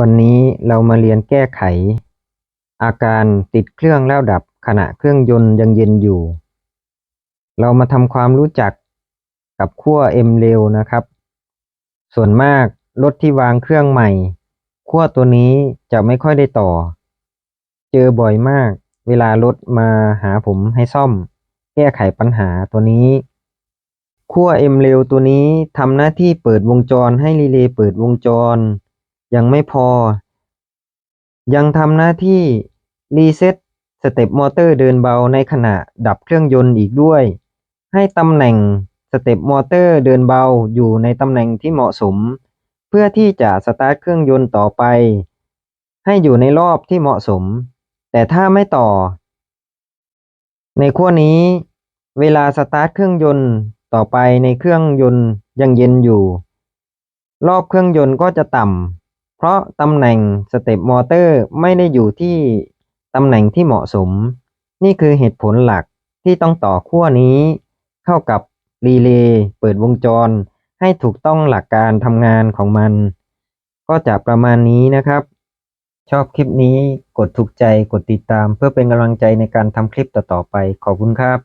วันนี้เรามาเรียนแก้ไข อาการติดเครื่องแล้วดับขณะเครื่องยนต์ยังเย็นอยู่ เรามาทำความรู้จักกับขั้ว M เร็วนะครับ ส่วนมากรถที่วางเครื่องใหม่ขั้วตัวนี้จะไม่ค่อยได้ต่อ เจอบ่อยมาก เวลารถมาหาผมให้ซ่อม แก้ไขปัญหาตัวนี้ขั้ว M เร็วตัวนี้ทำหน้าที่เปิดวงจรให้รีเลย์เปิดวงจร ยังไม่พอ ยังทำหน้าที่รีเซ็ตสเต็ปมอเตอร์เดินเบาในขณะดับเครื่องยนต์อีกด้วย ให้ตำแหน่งสเต็ปมอเตอร์เดินเบาอยู่ในตำแหน่งที่เหมาะสม เพื่อที่จะสตาร์ทเครื่องยนต์ต่อไป ให้อยู่ในรอบที่เหมาะสม แต่ถ้าไม่ต่อ ในขั้วนี้ เวลาสตาร์ทเครื่องยนต์ต่อไปในเครื่องยนต์ยังเย็นอยู่ รอบเครื่องยนต์ก็จะต่ำ ราะตำแหน่งสเต็ปมอเตอร์ไม่ได้อยู่ที่ตำแหน่งที่เหมาะสม นี่คือเหตุผลหลักที่ต้องต่อขั้วนี้ เข้ากับรีเลย์เปิดวงจร ให้ถูกต้องหลักการทำงานของมัน ก็จะประมาณนี้นะครับ ชอบคลิปนี้กดถูกใจกดติดตาม เพื่อเป็นกำลังใจในการทำคลิปต่อๆไปขอบคุณครับ